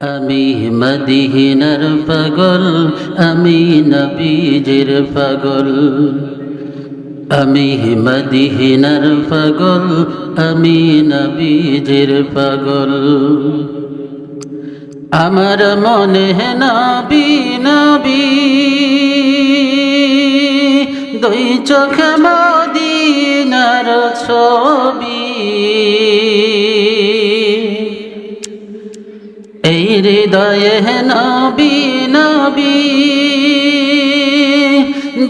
আমি মদিহিনার পাগল, আমি নবীজির পাগল। আমি মদিহিনার পাগল, আমি নবীজির পাগল। আমার মনে নবী নবী, দুই চোখ মদিনার ছবি। এই হৃদয়ে নবী নবী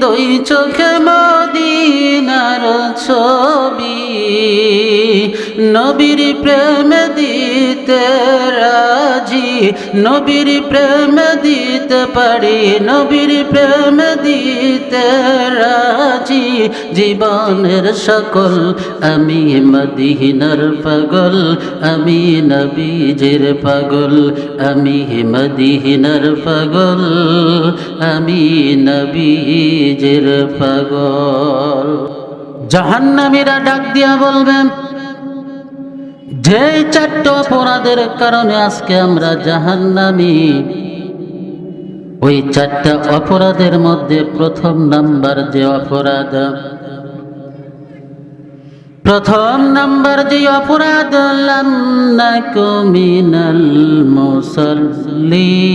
দুই চোখে মদিনার ছবি নবীর প্রেম দিতে রাজি। নবীর প্রেম দিতে পারি, নবীর প্রেম দিতে রাজি। জীবনের সকল আমি মদিনার পাগল, আমি নবীজের পাগল, আমি মদিনার পাগল, আমি নবীজের পাগল। জাহান্নামীরা ডাক দিয়া বলবেন যে চারটে অপরাধের কারণে আজকে আমরা জাহান্নামী। ওই চারটা অপরাধের মধ্যে প্রথম নাম্বার যে অপরাধ, প্রথম নাম্বার যে অপরাধ মিনাল মুসাল্লিন।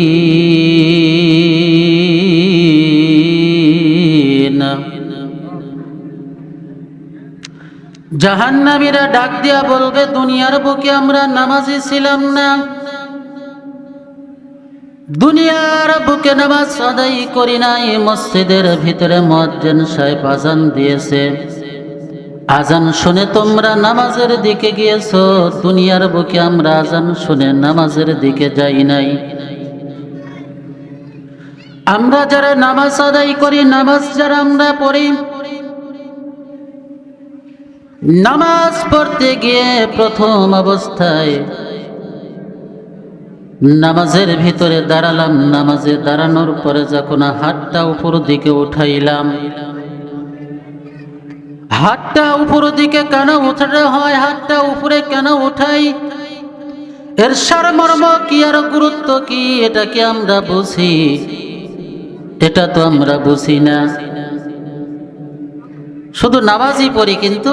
জাহান্নামীরা ডাক দিয়া বলবে, দুনিয়ার বুকে আমরা নামাজি ছিলাম না। দুনিয়ার বুকে নামাজ আদায় করি নাই, মসজিদের ভিতরে মজ্জেন সাহেব আজান দিয়েছে। আজান শুনে তোমরা নামাজের দিকে গিয়েছ, দুনিয়ার বুকে আমরা আজান শুনে নামাজের দিকে যাই নাই। আমরা যারা নামাজ আদায় করি, নামাজ যারা আমরা পড়ি নামাজ পড়তে গিয়ে প্রথম অবস্থায় নামাজের ভিতরে দাঁড়ালাম। নামাজে দাঁড়ানোর পরে যখন হাতটা উপর দিকে উঠাইলাম, হাতটা উপর দিকে কেন উঠাতে হয়? হাতটা উপরে কেন উঠাই? এর সারমর্ম কি আর গুরুত্ব কি? এটা কি আমরা বুঝি? এটা তো আমরা বুঝি না। শুধু নামাজই পড়ি কিন্তু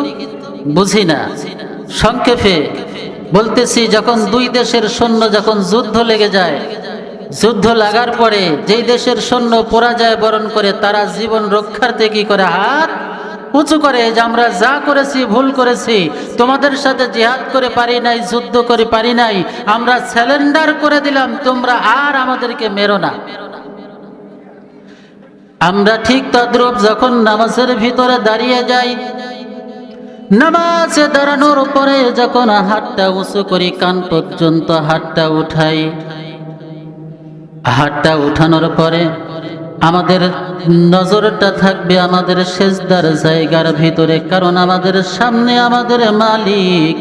বুঝি না। সংক্ষেপে বলতেছি, যখন দুই দেশের সৈন্য যখন যুদ্ধ লেগে যায়, যুদ্ধ লাগার পরে যেই দেশের সৈন্য পরাজয় বরণ করে, তারা জীবন রক্ষার্থে কি করে? হাত উঁচু করে, যে আমরা যা করেছি, ভুল করেছি, তোমাদের সাথে জিহাদ করে পারি নাই, যুদ্ধ করে পারি নাই, আমরা স্যালেন্ডার করে দিলাম, তোমরা আর আমাদেরকে মেরো না। আমরা ঠিক তদ্রূপ যখন নামাজের ভিতরে দাঁড়িয়ে যাই, নামাজে দাঁড়ানোর পরে যখন হাতটা উঁচু করি, কান পর্যন্ত হাতটা উঠাই। হাতটা উঠানোর পরে আমাদের নজরটা থাকবে আমাদের সেজদার জায়গার ভিতরে, কারণ আমাদের সামনে আমাদের মালিক।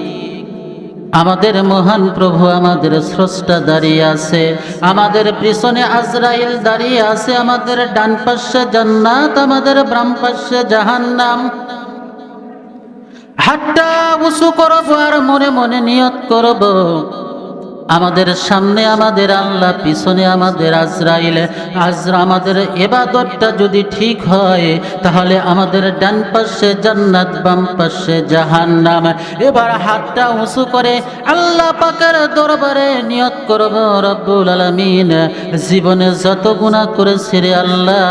আমাদের মহান প্রভু আমাদের স্রষ্টা দাঁড়িয়ে আছে, আমাদের পিছনে আজরাইল দাঁড়িয়ে আছে, আমাদের ডান পাশে জান্নাত, আমাদের বাম পাশে জাহান্নাম। হাতটা উঁচু করব আর মনে মনে নিয়ত করব। আমাদের সামনে, আমাদের আল্লাহ, পিছনে আমাদের আজরাইল। আজরা আমাদের এবাদতটা যদি ঠিক হয়, তাহলে আমাদের ডান পাশে জান্নাত, বাম পাশে জাহান্নাম। এবার হাতটা উঁচু করে আল্লাহ পাকের দরবারে নিয়ত করব, রব্বুল আলামিন। জীবনে যত গুনাহ করেছি রে আল্লাহ,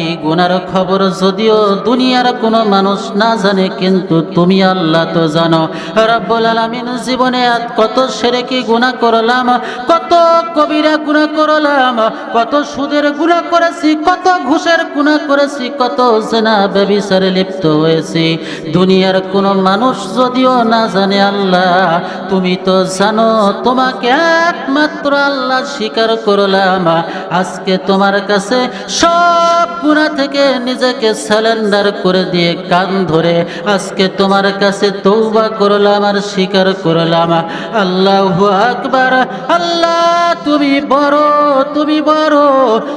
এই গুনার খবর যদিও দুনিয়ার কোনো মানুষ না জানে, কিন্তু তুমি আল্লাহ তো জানো। রব্বুল আলামিন জীবনে কত সেরে গুনাহ করলাম, কত কবিরা গুনাহ করলাম, কত সুদের গুনাহ করেছি, কত ঘুষের গুনাহ করেছি, কত জেনা ব্যবিচারে লিপ্ত হয়েছি। দুনিয়ার কোনো মানুষ যদিও না জানে আল্লাহ, তুমি তো জানো, তোমাকে একমাত্র আল্লাহ স্বীকার করলাম। আজকে তোমার কাছে সব গুণা থেকে নিজেকে স্যালেন্ডার করে দিয়ে কান ধরে আজকে তোমার কাছে তৌবা করলাম আর স্বীকার করলাম। আল্লাহ আকবার, আল্লাহ তুমি বড় তুমি বড়,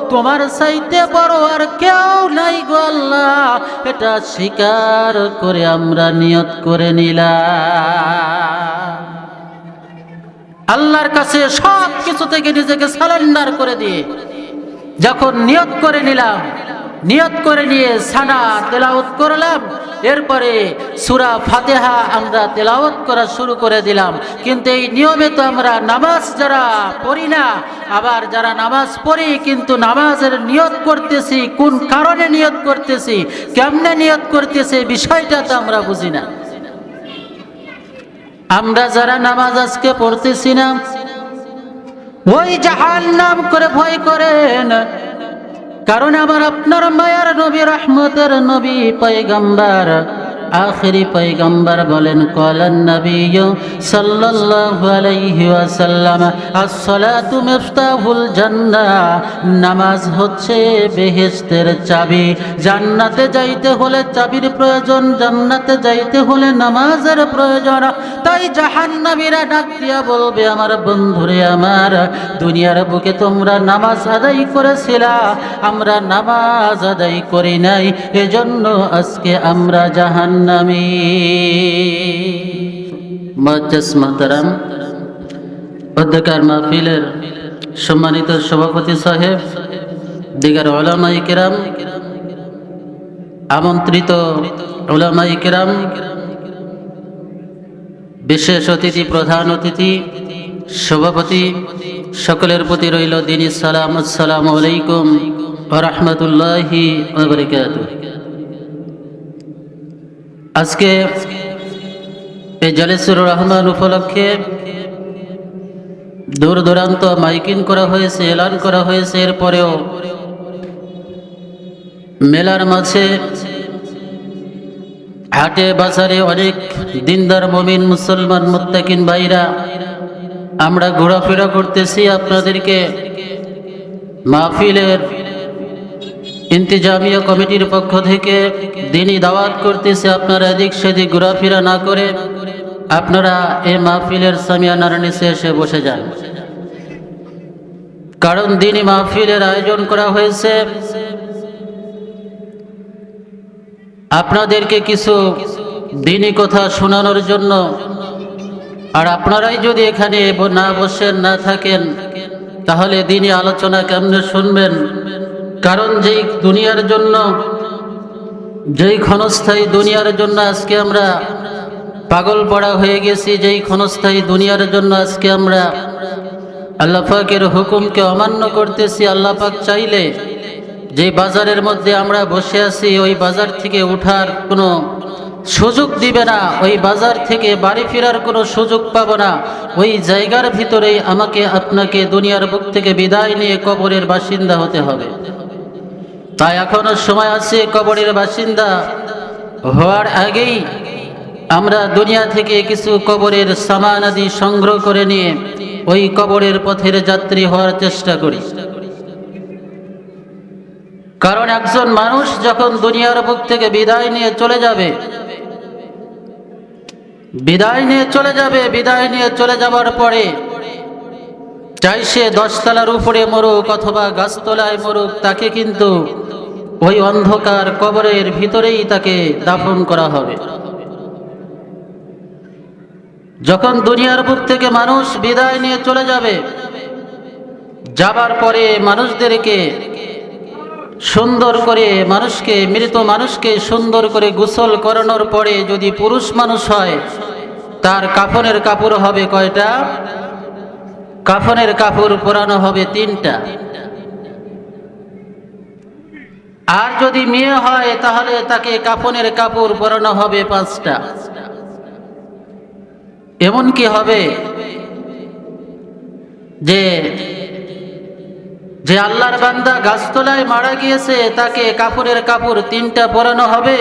তোমার সাইতে বড় আর কেউ নাই গো আল্লাহ। এটা স্বীকার করে আমরা নিয়ত করে নিলাম। আল্লাহর কাছে সব কিছু থেকে নিজেকে সালেন্ডার করে দিয়ে যখন নিয়ত করে নিলাম, নিয়ত করে নিয়ে সানা তেলাওত করলাম, এরপরে সুরা ফাতেহা আমরা তেলাওত করা শুরু করে দিলাম। কিন্তু এই নিয়মে তো আমরা নামাজ যারা পড়ি না, আবার যারা নামাজ পড়ি কিন্তু নামাজের নিয়ত করতেছি, কোন কারণে নিয়ত করতেছি, কেমনে নিয়ত করতেছি বিষয়টা তো আমরা বুঝি না। আমরা যারা নামাজ আজকে পড়তেছি না ওই জাহান নাম করে ভয় করেন। কারণ আমার আপনার মায়ার নবী রহমতের নবী পয়গম্বর। আখেরি পয়গম্বর বলেন, কলান নবী সাল্লাল্লাহু আলাইহি ওয়াসাল্লাম as-সালাতু মিফতাহুল জান্নাহ। নামাজ হচ্ছে বেহেশতের চাবি। জান্নাতে যাইতে হলে চাবির প্রয়োজন, জান্নাতে যাইতে হলে নামাজের প্রয়োজন। তাই জাহান্নামীরা ডাক দিয়া বলবে, আমার বন্ধুরে, আমার দুনিয়ার বুকে তোমরা নামাজ আদায় করেছিলা, আমরা নামাজ আদায় করি নাই। এজন্য আজকে আমরা জাহান্নামী। মজ্জাস মাতারাম অধ্যকার মাহফিলের সম্মানিত সভাপতি সাহেব, দিগার ওলামাই কেরাম, আমন্ত্রিত ওলামাই কেরাম, বিশেষ অতিথি, প্রধান অতিথি, সভাপতি, সকলের প্রতি রইল দিনী সালাম, আসসালামু আলাইকুম রহমতুল্লাহি আজকে এই জালেসুর রহমান উপলক্ষে দূর দূরান্ত মাইকিং করা হয়েছে, এলান করা হয়েছে, এরপরেও মেলার মাঝে হাটে, বাজারে অনেক দিনদার মমিন মুসলমান মুত্তাকিন ভাইরা, আমরা ঘোরাফেরা করতেছি আপনাদেরকে মাহফিলের ইন্তিজামিয়া কমিটির পক্ষ থেকে দিনই দাওয়াত করতেছে আপনারা এদিক সেদিক ঘোরাফেরা না করে আপনারা এই মাহফিলের সামিয়ানার নিচে এসে বসে যান। কারণ দিনই মাহফিলের আয়োজন করা হয়েছে। আপনাদেরকে কিছু দিনই কথা শোনানোর জন্য আর আপনারাই যদি এখানে না বসেন, না থাকেন, তাহলে দিনই আলোচনা কেমনে শুনবেন? কারণ যেই দুনিয়ার জন্য, যেই ক্ষণস্থায়ী দুনিয়ার জন্য আজকে আমরা পাগল পড়া হয়ে গেছি, যেই ক্ষণস্থায়ী দুনিয়ার জন্য আজকে আমরা আল্লাহ হুকুমকে অমান্য করতেছি, আল্লাহ পাক চাইলে যে বাজারের মধ্যে আমরা বসে আছি, ওই বাজার থেকে উঠার কোনো সুযোগ দিবে না, ওই বাজার থেকে বাড়ি ফেরার কোনো সুযোগ পাব না, ওই জায়গার ভিতরেই আমাকে আপনাকে দুনিয়ার বুক থেকে বিদায় নিয়ে কবরের বাসিন্দা হতে হবে। তাই এখনও সময় আছে কবরের বাসিন্দা। হওয়ার আগেই আমরা দুনিয়া থেকে কিছু কবরের সামান আদি সংগ্রহ করে নিয়ে ওই কবরের পথের যাত্রী হওয়ার চেষ্টা করি। কারণ একজন মানুষ যখন দুনিয়ার বুক থেকে বিদায় নিয়ে চলে যাবে, বিদায় নিয়ে চলে যাবে, বিদায় নিয়ে চলে যাওয়ার পরে চাই সে দশতলার উপরে মরুক অথবা গাছতলায় মরুক, তাকে কিন্তু ওই অন্ধকার কবরের ভিতরেই তাকে দাফন করা হবে। যখন দুনিয়ার বুক থেকে মানুষ বিদায় নিয়ে চলে যাবে, যাবার পরে মানুষদেরকে সুন্দর করে মানুষকে, মৃত মানুষকে সুন্দর করে গোসল করানোর পরে যদি পুরুষ মানুষ হয়, তার কাফনের কাপড় হবে কয়টা? কাফনের কাপড় পরানো হবে তিনটা। আর যদি মেয়ে হয়, তাহলে তাকে কাফনের কাপড় পরানো হবে পাঁচটা। এমন কি হবে যে যে আল্লাহর বান্দা গাছতলায় মারা গিয়েছে, তাকে কাপড়ের কাপড় তিনটা পরানো হবে?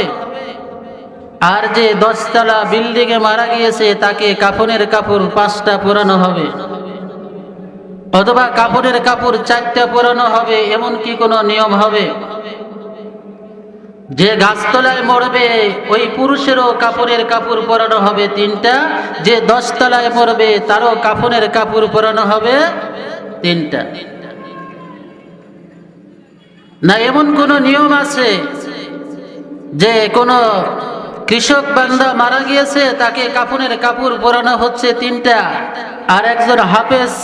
আর যে দশতলা বিল্ডিং এ মারা গিয়েছে, তাকে কাপড়ের কাপড় পাঁচটা পরানো হবে? অথবা কাপড়ের কাপড় চারটা পরানো হবে, এমন কি কোনো নিয়ম হবে? যে গাছতলায় মরবে, ওই পুরুষেরও কাপড়ের কাপড় পরানো হবে তিনটা। যে দশতলায় মরবে, তারও কাপড়ের কাপড় পরানো হবে তিনটা। না, এমন কোন নিয়ম আছে যে কোনো কৃষক বান্দা মারা গিয়েছে, তাকে কাপুনের কাপড় পরানো হচ্ছে তিনটা, আর একজন হাফেজ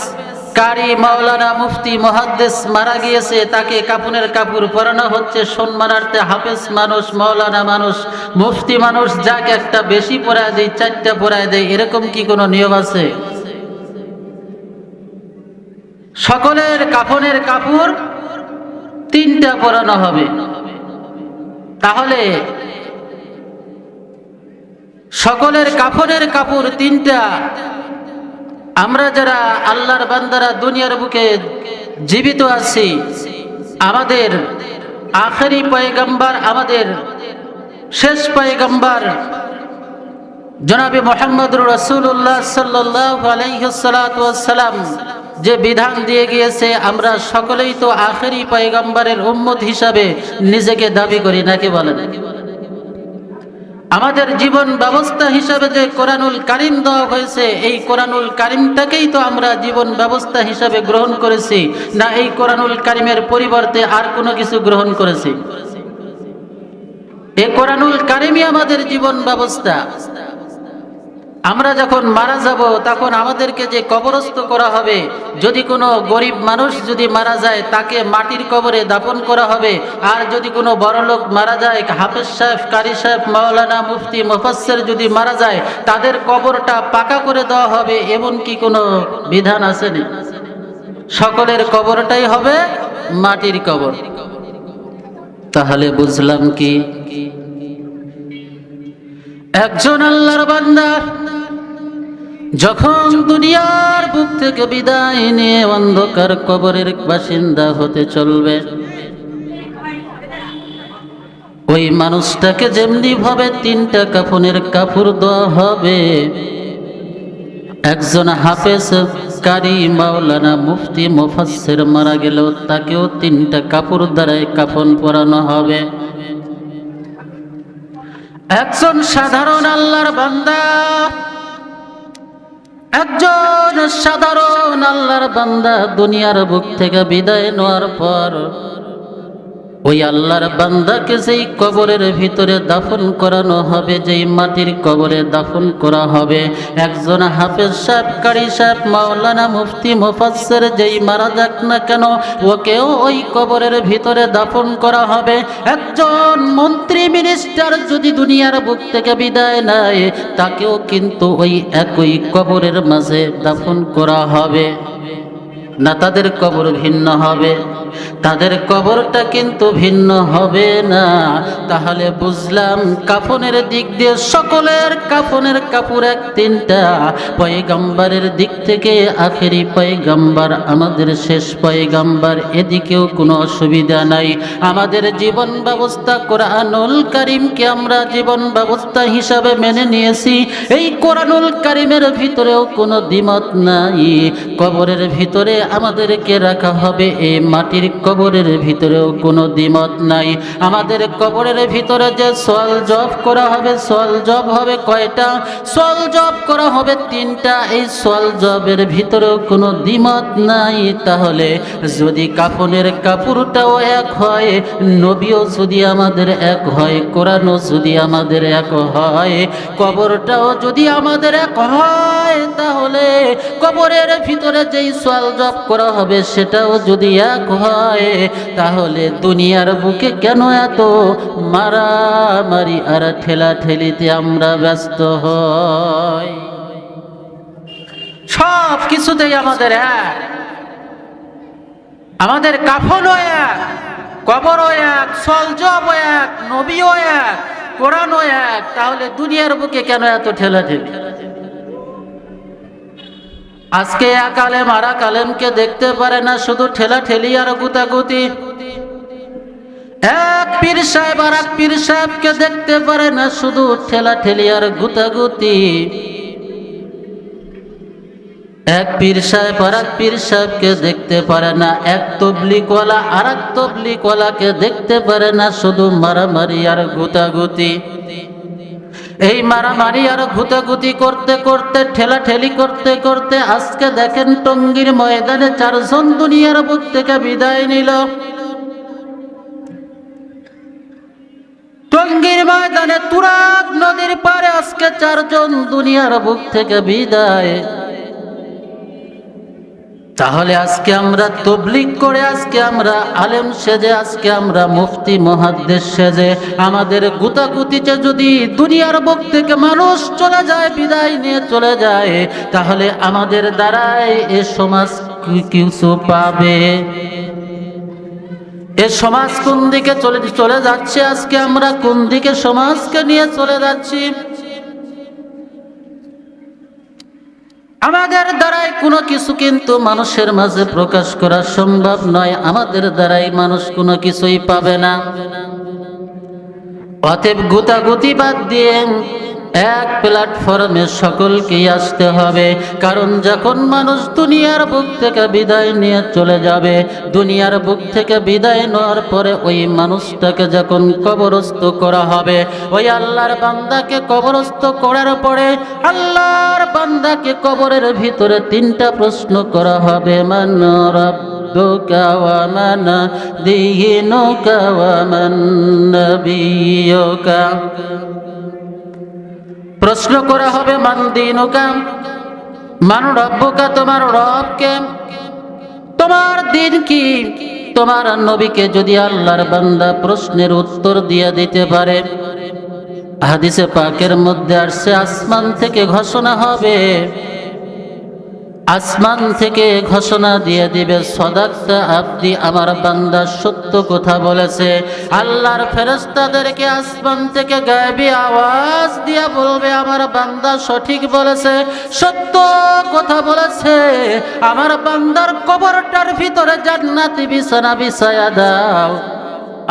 কারি মাওলানা মুফতি মহাদ্দেশ মারা গিয়েছে, তাকে কাপুনের কাপড় পরানো হচ্ছে, সম্মানার্থে হাফেজ মানুষ, মাওলানা মানুষ, মুফতি মানুষ, যাকে একটা বেশি পরায় দেয়, চারটা পরায় দেয়, এরকম কি কোনো নিয়ম আছে? সকলের কাফনের কাপড় তিনটা পরানো হবে। তাহলে সকলের কাফনের কাপড় তিনটা আমরা যারা আল্লাহর বান্দারা দুনিয়ার বুকে জীবিত আছি, আমাদের আখেরি পয়গম্বর, আমাদের শেষ পয়গম্বর জনাবি মোহাম্মদুর রসুল্লাহ সাল্লাহ আলাইসালাম যে বিধান দিয়ে গিয়েছে, আমরা সকলেই তো আখেরি পয়গম্বরের উম্মত হিসাবে নিজেকে দাবি করি, নাকি বলেন? আমাদের জীবন ব্যবস্থা হিসাবে যে কোরআনুল কারিম দেওয়া হয়েছে, এই কোরআনুল কারিমটাকেই তো আমরা জীবন ব্যবস্থা হিসাবে গ্রহণ করেছি, না এই কোরআনুল কারিমের পরিবর্তে আর কোনো কিছু গ্রহণ করেছি। এ কোরআনুল কারিমই আমাদের জীবন ব্যবস্থা। আমরা যখন মারা যাব, তখন আমাদেরকে যে কবরস্থ করা হবে, যদি কোনো গরিব মানুষ যদি মারা যায়, তাকে মাটির কবরে দাপন করা হবে। আর যদি কোনো বড় লোক মারা যায়, হাফেজ সাহেব, কারি সাহেব, মাওলানা মুফতি মুফাসের যদি মারা যায়, তাদের কবরটা পাকা করে দেওয়া হবে, এমন কি কোনো বিধান আছে আসেনি সকলের কবরটাই হবে মাটির কবর। তাহলে বুঝলাম কি একজন আল্লাহর বান্দা যখন দুনিয়ার বুক থেকে বিদায় নিয়ে অন্ধকার কবরের বাসিন্দা হতে চলবে ওই মানুষটাকে যেমনি ভাবে তিনটা কাফনের কাপড় দেওয়া হবে একজন হাফেজ কারি মাওলানা মুফতি মুফাসসির মারা গেলেও তাকেও তিনটা কাপড় দ্বারাই কাফন পরানো হবে। একজন সাধারণ আল্লাহর বান্দা একজন সাধারণ আল্লাহর বান্দা দুনিয়ার বুক থেকে বিদায় নেওয়ার পর ওই আল্লাহর বান্দাকে সেই কবরের ভিতরে দাফন করানো হবে, যেই মাটির কবরে দাফন করা হবে, একজন হাফেজ সাহেব, কারি সাহেব, মাওলানা মুফতি, মুফাসসির যেই মারা যাক না কেন, ওকেও ওই কবরের ভিতরে দাফন করা হবে। একজন মন্ত্রী মিনিস্টার যদি দুনিয়ার বুক থেকে বিদায় নেয়, তাকেও কিন্তু ওই একই কবরের মাঝে দাফন করা হবে। না তাদের কবর ভিন্ন হবে। তাদের কবরটা কিন্তু ভিন্ন হবে না। তাহলে বুঝলাম কাফনের দিক দিয়ে সকলের কাফনের কাপড় এক তিনটা। পয়গাম্বারের দিক থেকে আখেরি পয়গাম্বার, আমাদের শেষ পয়গাম্বার, এদিকেও কোনো অসুবিধা নাই। আমাদের জীবন ব্যবস্থা কোরআনুল কারিমকে আমরা জীবন ব্যবস্থা হিসাবে মেনে নিয়েছি। এই কোরআনুল কারিমের ভিতরেও কোনো দ্বিমত নাই। কবরের ভিতরে আমাদেরকে রাখা হবে, এই মাটির কবরের ভিতরেও কোনো দ্বিমত নাই। আমাদের কবরের ভিতরে যে সোয়াল জব করা হবে, সোয়াল জব হবে কয়টা? সোয়াল জব করা হবে তিনটা। এই সোয়াল জবের ভিতরেও কোনো দ্বিমত নাই। তাহলে যদি কাফনের কাপড়টাও এক হয়, নবীও যদি আমাদের এক হয়, কোরআনও যদি আমাদের এক হয়, কবরটাও যদি আমাদের এক হয়, তাহলে কবরের ভিতরে যেই সোয়াল জব করা হবে, সেটাও যদি এক হয় তাহলে দুনিয়ার বুকে কেন এত মারামারি? আর ঠেলা ঠেলিতে আমরা ব্যস্ত হই। সব কিছুতেই আমাদের এক। আমাদের কাফনও এক, কবরও এক সলজব এক, নবীও এক, কোরআনও এক। তাহলে দুনিয়ার বুকে কেন এত ঠেলা ঠেলি আজকে এক আলেম আর আলেমকে দেখতে পারে না, শুধু ঠেলা ঠেলি আর গুতাগুতি। এক পীর সাহেব আর এক পীর সাহেবকে দেখতে পারে না, শুধু ঠেলা ঠেলি আর গুতাগুতি। এক পীর সাহেব আর এক পীর সাহেবকে দেখতে পারে না, এক তবলিকওয়ালা আর এক তবলিকওয়ালাকে দেখতে পারে না, শুধু মারামারি আর গুতাগুতি। এই মারামারি আর ঘুতাগুতি করতে করতে ঠেলা ঠেলি করতে করতে আজকে দেখেন টঙ্গির ময়দানে চারজন দুনিয়ার বুক থেকে বিদায় নিল। টঙ্গির ময়দানে তুরাগ নদীর পারে আজকে চারজন দুনিয়ার বুক থেকে বিদায়। তাহলে আজকে আমরা তবলিক করে আজকে আমরা আলেম সেজে, আজকে আমরা মুফতি মহাদ্দেশ সেজে। আমাদের গুতাগুতিতে যদি দুনিয়ার বুক থেকে মানুষ চলে যায়, বিদায় নিয়ে চলে যায়, তাহলে আমাদের দ্বারাই এ সমাজ কিছু পাবে? এ সমাজ কোন দিকে চলে চলে যাচ্ছে? আজকে আমরা কোন দিকে সমাজকে নিয়ে চলে যাচ্ছি? আমাদের দ্বারাই কোনো কিছু কিন্তু মানুষের মাঝে প্রকাশ করা সম্ভব নয়। আমাদের দ্বারাই মানুষ কোনো কিছুই পাবে না। অতএব গুতাগুতি বাদ দিয়ে এক প্ল্যাটফর্মে সকলকেই আসতে হবে কারণ যখন মানুষ দুনিয়ার বুক থেকে বিদায় নিয়ে চলে যাবে দুনিয়ার বুক থেকে বিদায় নেওয়ার পরে ওই মানুষটাকে যখন কবরস্থ করা হবে ওই আল্লাহর বান্দাকে কবরস্থ করার পরে আল্লাহর বান্দাকে কবরের ভিতরে তিনটা প্রশ্ন করা হবে মান ربك ومن دينك ومن نبيك প্রশ্ন করা হবে, মান দিনুকা? মান রব্বুকা? তোমার রবকে? তোমার দিন কি? তোমার নবীকে যদি আল্লাহর বান্দা প্রশ্নের উত্তর দিয়ে দিতে পারে। হাদিসে পাকের মধ্যে আসছে, আসমান থেকে ঘোষণা হবে আসমান থেকে ঘোষণা দিয়ে দিবে, সদাক্তা আব্দি আমার বান্দা, সত্য কথা বলেছে। আল্লাহর ফেরেস্তাদেরকে আসমান থেকে গায়েবী আওয়াজ দিয়া বলবে, আমার বান্দা সঠিক বলেছে, সত্য কথা বলেছে। আমার বান্দার কবরটার ভিতরে জান্নাতি বিছানা বিছায়া দাও।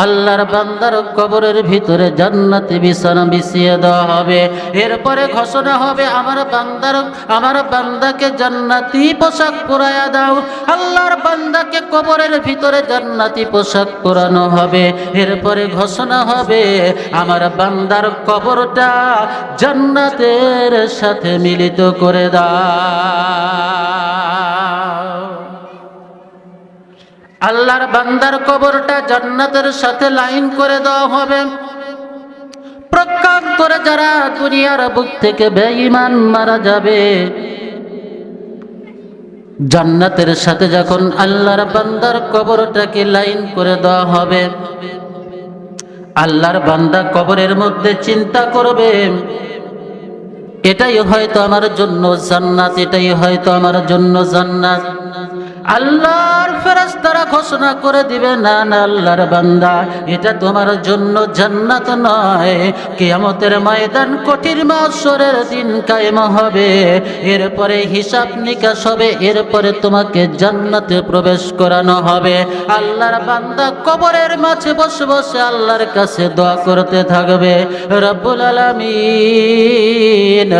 আল্লাহর বান্দার কবরের ভিতরে জান্নাতি বিছানা বিছিয়ে দেওয়া হবে। এরপরে ঘোষণা হবে, আমার বান্দার, আমার বান্দাকে জান্নাতি পোশাক পরায়া দাও। আল্লাহর বান্দাকে কবরের ভিতরে জান্নাতি পোশাক পরানো হবে। এরপরে ঘোষণা হবে, আমার বান্দার কবরটা জান্নাতের সাথে মিলিত করে দাও। আল্লাহর বান্দার কবরটা জান্নাতের সাথে লাইন করে দেওয়া হবে। প্রকান্তরে যারা দুনিয়ার বুক থেকে বেঈমান মারা যাবে, জান্নাতের সাথে যখন আল্লাহর বান্দার কবরটাকে লাইন করে দেওয়া হবে, আল্লাহর বান্দা কবরের মধ্যে চিন্তা করবে, এটাই হয়তো আমার জন্য জান্নাত, এটাই হয়তো আমার জন্য জান্নাত। আল্লাহর ফেরেশতারা ঘোষণা করে দিবে, না না, আল্লাহর বান্দা, এটা তোমার জন্য জান্নাত নয়। কিয়ামতের ময়দান কঠিন মাসরের দিন কায়েম হবে। এরপরে হিসাব নিকাশ হবে, এরপরে তোমাকে জান্নাতে প্রবেশ করানো হবে। আল্লাহর বান্দা কবরের মাঝে বসে বসে আল্লাহর কাছে দোয়া করতে থাকবে। রব্বুল আলামিন,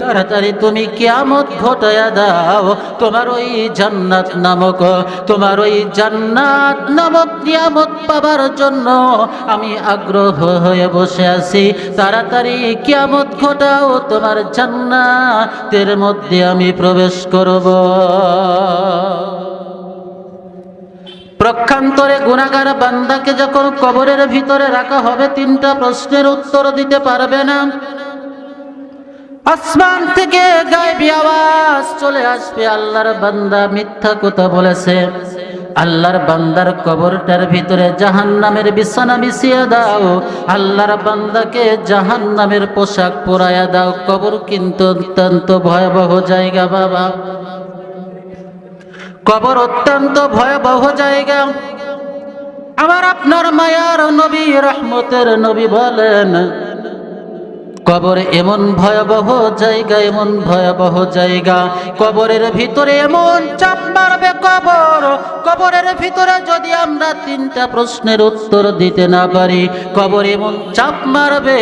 তাড়াতাড়ি তুমি কিয়ামত ঘটায়া দাও, তোমার ওই জান্নাত নামক, তোমার ওই জান্নাত নামক নিয়ামত পাবার জন্য আমি আগ্রহ হয়ে বসে আছি। তাড়াতাড়ি কিয়ামত ঘটাও, তোমার জান্নাতের মধ্যে আমি প্রবেশ করব। প্রক্ষান্তরে গুণাগার বান্দাকে যখন কবরের ভিতরে রাখা হবে, তিনটা প্রশ্নের উত্তর দিতে পারবে না। আসমান থেকে গায়েবী আওয়াজ চলে আসবে, আল্লাহর বান্দা মিথ্যা কথা বলেছে। আল্লাহর বান্দার কবরটার ভিতরে জাহান নামের বিছানা মিশিয়ে দাও, আল্লাহর বান্দাকে জাহান নামের পোশাক পরাইয়া দাও। কবর কিন্তু অত্যন্ত ভয়াবহ জায়গা, বাবা। কবর অত্যন্ত ভয়াবহ জায়গা। আমার আপনার মায়ার নবী, রহমতের নবী বলেন কবর এমন ভয়াবহ জায়গা, এমন ভয়াবহ জায়গা। কবরের ভিতরে এমন চাপ মারবে কবর কবরের ভিতরে যদি আমরা তিনটা প্রশ্নের উত্তর দিতে না পারি, কবর এমন চাপ মারবে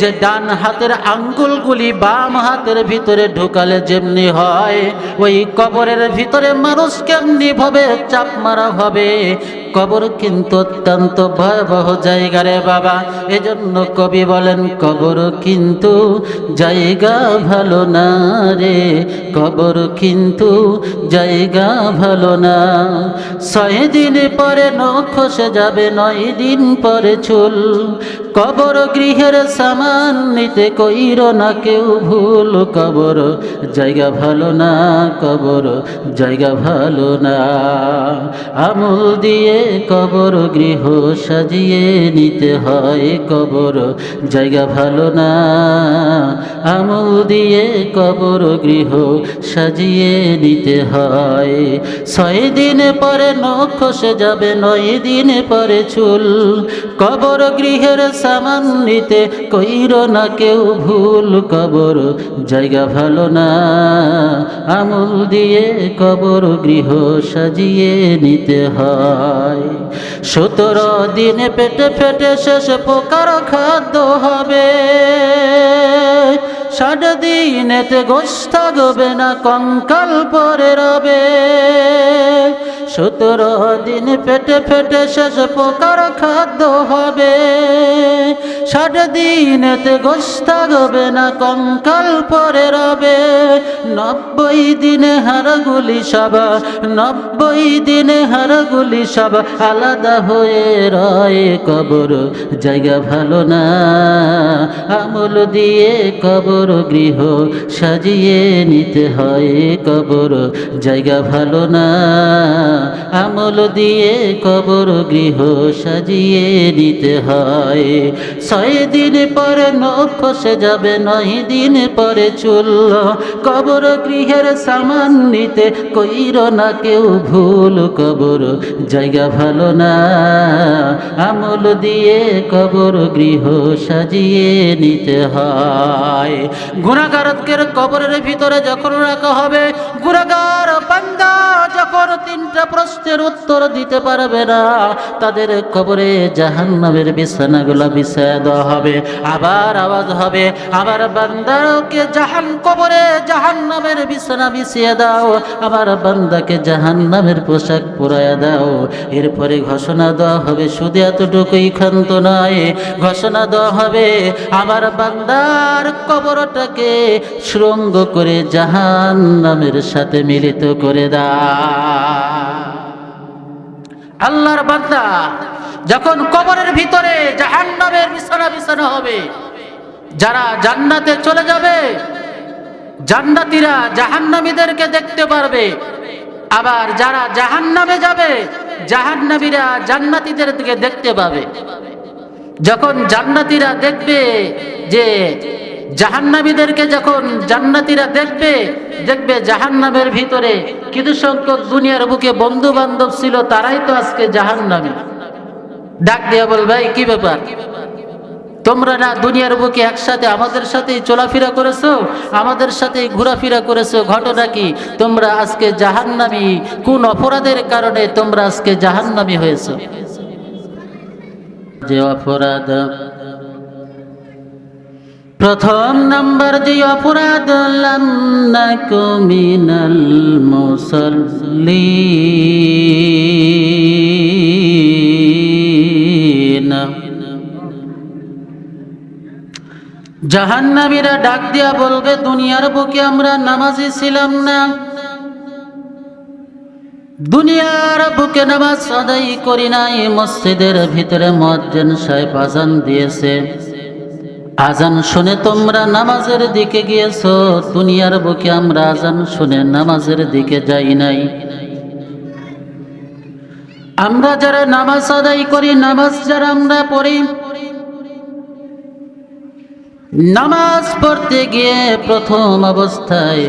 যে ডান হাতের আঙ্গুলগুলি বাম হাতের ভিতরে ঢুকালে যেমনি হয়, ওই কবরের ভিতরে মানুষ কেমনি ভাবে চাপ মারা হবে? কবর কিন্তু অত্যন্ত ভয়াবহ জায়গা রে বাবা। এজন্য কবি বলেন, কবর কিন্তু জায়গা ভালো না রে। কবর কিন্তু জায়গা ভালো না। ছয় দিন পরে নখ খসে যাবে নয় দিন পরে চুল। কবর গৃহের সামান নিতে কইর না কেউ ভুল। কবর জায়গা ভালো না, কবর জায়গা ভালো না। আমল দিয়ে কবর গৃহ সাজিয়ে নিতে হয় কবর। জায়গা ভালো না, আমল দিয়ে কবর গৃহ সাজিয়ে নিতে হয়। ছয় দিন পরে নখ খসে যাবে নয় দিন পরে চুল। কবর গৃহের সামান নিতে কইর না কেউ ভুল কবর। জায়গা ভালো না, আমল দিয়ে কবর গৃহ সাজিয়ে নিতে হয়। সতেরো দিনে পেটে ফেটে শেষ পোকার খাদ্য হবে। ষাট দিনেতে গোস থাকবে না কঙ্কাল পরে রবে। সতেরো দিন পেটে ফেটে শেষ পোকার খাদ্য হবে। ষাট দিনেতে গোস থাকবে না কঙ্কাল পরে রবে। নব্বই দিনে হারগুলি সবা নব্বই দিনে হারগুলি সব আলাদা হয়ে রয় কবর, জায়গা ভালো না। আমল দিয়ে কবর গৃহ সাজিয়ে নিতে হয় কবর, জায়গা ভালো না। আমল দিয়ে কবর গৃহ সাজিয়ে নিতে হয়। ছয় দিন পরে নখ যাবে, নয় দিন পরে চুল, কবর গৃহের সামান নিতে কইর না কেউ ভুল কবর, জায়গা ভালো না। আমল দিয়ে কবর গৃহ সাজিয়ে নিতে হয়। গুণাগারকের কবরের ভিতরে যখন রাখা হবে, গুণাগার পান্দা যখন তিনটা প্রশ্নের উত্তর দিতে পারবে না, তাদের কবরে জাহান নামের বিছানাগুলো বিছায় হবে। আবার আওয়াজ হবে, আবার বান্দারকে জাহান কবরে জাহান নামের বিছানা বিছিয়ে দাও আবার বান্দাকে জাহান নামের পোশাক পরাইয়া দাও। এরপরে ঘোষণা দেওয়া হবে, শুধু এতটুকুই ক্ষান্ত নয়, ঘোষণা দেওয়া হবে, আমার বান্দার কবরটাকে শৃঙ্গ করে জাহান্নামের সাথে মিলিত করে দা আল্লাহর বান্দা, যখন কবরের ভিতরে জাহান নামের বিছানা বিছানা হবে, যারা জান্নাতে চলে যাবে জান্নাতীরা জাহান্নামীদেরকে দেখতে পারবে। আবার যারা জাহান্নামে যাবে, জাহান্নামীরা জান্নাতীদের দিকে দেখতে পাবে। যখন জান্নাতীরা দেখবে যে জাহান্নামীদেরকে যখন জান্নাতীরা দেখবে দেখবে জাহান্নামের ভিতরে কিছু সংখ্যক দুনিয়ার বুকে বন্ধু বান্ধব ছিল, তারাই তো আজকে জাহান্নামী। ডাক দিয়া বলবে, "এই কি ব্যাপার? তোমরা না দুনিয়ার বুকে একসাথে আমাদের সাথে চলাফেরা করেছ? আমাদের সাথে ঘোরাফেরা করেছ? ঘটনা কি? তোমরা আজকে জাহান্নামী। কোন অপরাধের কারণে তোমরা আজকে জাহান্নামী হয়েছো? যে অপরাধ। প্রথম নাম্বার যে অপরাধ মিনাল মুসাল্লিন। জাহান্নামীরা ডাক দিয়া বলবে, দুনিয়ার বুকে আমরা নামাজি ছিলাম না। দুনিয়ার বুকে নামাজ আদায় করি নাই। মসজিদের ভিতরে মজ্জেন সাহেব আজান দিয়েছে। আজান শুনে তোমরা নামাজের দিকে গিয়েছো। দুনিয়ার বুকে আমরা আজান শুনে নামাজের দিকে যাই নাই। আমরা যারা নামাজ আদায় করি, নামাজ যারা আমরা পড়ি নামাজ পড়তে গিয়ে প্রথম অবস্থায়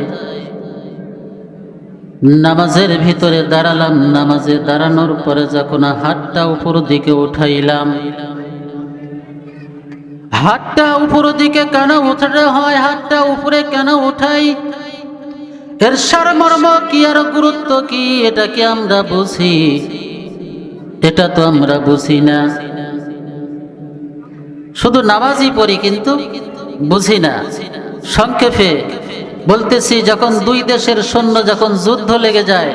নামাজের ভিতরে দাঁড়ালাম। নামাজে দাঁড়ানোর পরে যখন হাতটা উপর দিকে উঠাইলাম, হাতটা উপর দিকে কেন উঠাতে হয়? হাতটা উপরে কেন উঠাই? এর সারমর্ম কি আর গুরুত্ব কি? এটা কি আমরা বুঝি? এটা তো আমরা বুঝি না। শুধু নামাজই পড়ি কিন্তু বুঝি না। সংক্ষেপে বলতেছি, যখন দুই দেশের সৈন্য যখন যুদ্ধ লেগে যায়,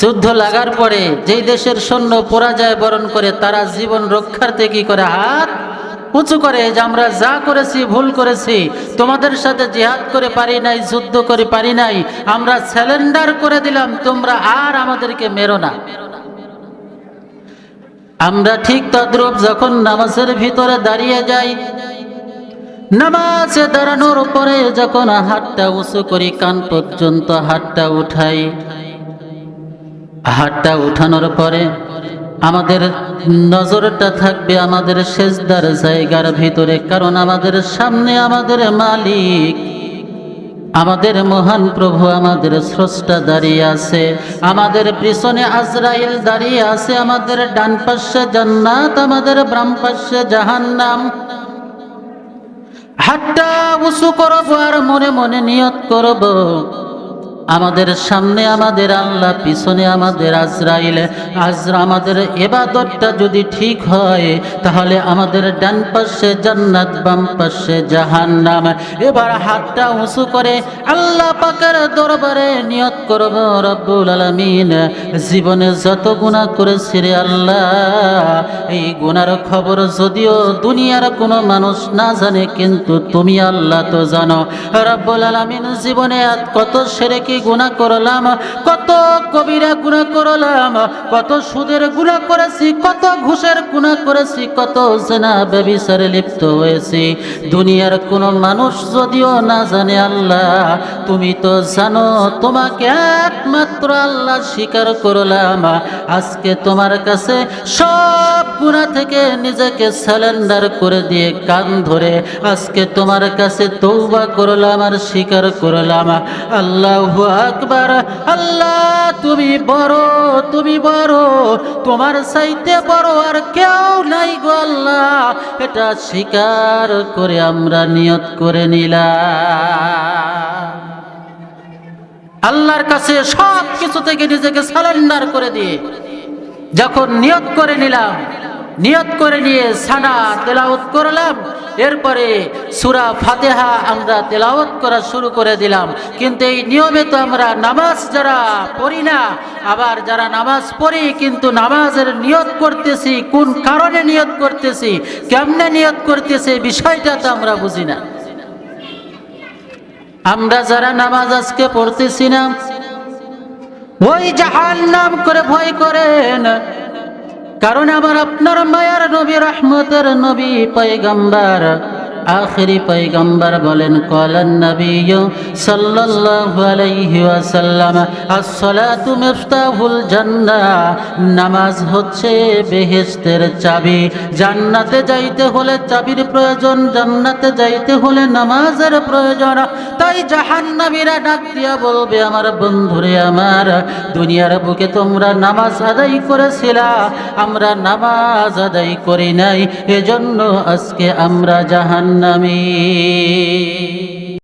যুদ্ধ লাগার পরে যেই দেশের সৈন্য পরাজয় বরণ করে, তারা জীবন রক্ষার্থে কি করে? হাত উঁচু করে, যে আমরা যা করেছি, ভুল করেছি, তোমাদের সাথে জিহাদ করে পারি নাই, যুদ্ধ করে পারি নাই, আমরা স্যালেন্ডার করে দিলাম, তোমরা আর আমাদেরকে মেরো না। আমরা ঠিক তদ্রূপ যখন নামাজের ভিতরে দাঁড়িয়ে যাই নামাজে দাঁড়ানোর পরে যখন হাতটা উঁচু করি, কান পর্যন্ত হাতটা উঠাই। হাতটা উঠানোর পরে আমাদের নজরটা থাকবে আমাদের সেজদার জায়গার ভিতরে, কারণ আমাদের সামনে আমাদের মালিক, আমাদের মহান প্রভু, আমাদের স্রষ্টা দাঁড়িয়ে আছে, আমাদের পিছনে আজরাইল দাঁড়িয়ে আছে, আমাদের ডান পাশে জান্নাত, আমাদের বাম পাশে জাহান্নাম। হাতটা উঁচু করব আর মনে মনে নিয়ত করব। আমাদের সামনে, আমাদের আল্লাহ, পিছনে আমাদের আজরাইল। আজরা আমাদের এবাদতটা যদি ঠিক হয়, তাহলে আমাদের ডান পাশে জান্নাত, বাম পাশে জাহান্নাম। এবার হাতটা উঁচু করে আল্লাহ পাকের দরবারে নিয়ত করব, রব্বুল আলামিন। জীবনে যত গুনাহ করেছি রে আল্লাহ, এই গুনার খবর যদিও দুনিয়ার কোনো মানুষ না জানে, কিন্তু তুমি আল্লাহ তো জানো। রব্বুল আলামিন জীবনে কত সেরে কি গুনাহ করলাম? কত কবিরা গুনাহ করলাম? কত সুদের গুনাহ করেছি? কত ঘুষের গুনাহ করেছি? কত জেনা ব্যবিচারে লিপ্ত হয়েছি। দুনিয়ার কোনো মানুষ যদিও না জানে আল্লাহ, তুমি তো জানো, তোমাকে একমাত্র আল্লাহ স্বীকার করলাম। আজকে তোমার কাছে সব গুণা থেকে নিজেকে স্যালেন্ডার করে দিয়ে কান ধরে আজকে তোমার কাছে তৌবা করলাম আর স্বীকার করলাম। আল্লাহ আকবার, আল্লাহ তুমি বড় তুমি বড়, তোমার সাইতে বড় আর কেউ নাই গো আল্লাহ। এটা স্বীকার করে আমরা নিয়ত করে নিলাম। আল্লাহর কাছে সব কিছু থেকে নিজেকে সারেন্ডার করে দিয়ে যখন নিয়ত করে নিলাম, নিয়ত করে নিয়ে সানা তেলাওত করলাম, এরপরে সুরা ফাতেহা আমরা তেলাওত করা শুরু করে দিলাম। কিন্তু এই নিয়মে তো আমরা নামাজ যারা পড়ি না, আবার যারা নামাজ পড়ি কিন্তু নামাজের নিয়ত করতেছি, কোন কারণে নিয়ত করতেছি, কেমনে নিয়ত করতেছি বিষয়টা তো আমরা বুঝি না। আমরা যারা নামাজ আজকে পড়তেছি না ওই জাহান নাম করে ভয় করেন। কারণ আমার আপনার মায়ার নবী রহমতের নবী পয়গম্বর। আখরি পয়গম্বর বলেন, কলান নবী সাল্লাল্লাহু আলাইহি ওয়াসাল্লাম as-সালাতু মিফতাহুল জান্নাহ নামাজ হচ্ছে বেহেশতের চাবি। জান্নাতে যাইতে হলে চাবির প্রয়োজন, জান্নাতে যাইতে হলে নামাজের প্রয়োজন। তাই জাহান্নামীরা ডাক দিয়া বলবে, আমার বন্ধুরে, আমার দুনিয়ার বুকে তোমরা নামাজ আদায় করেছিলা, আমরা নামাজ আদায় করি নাই, এজন্য আজকে আমরা জাহান্নামী।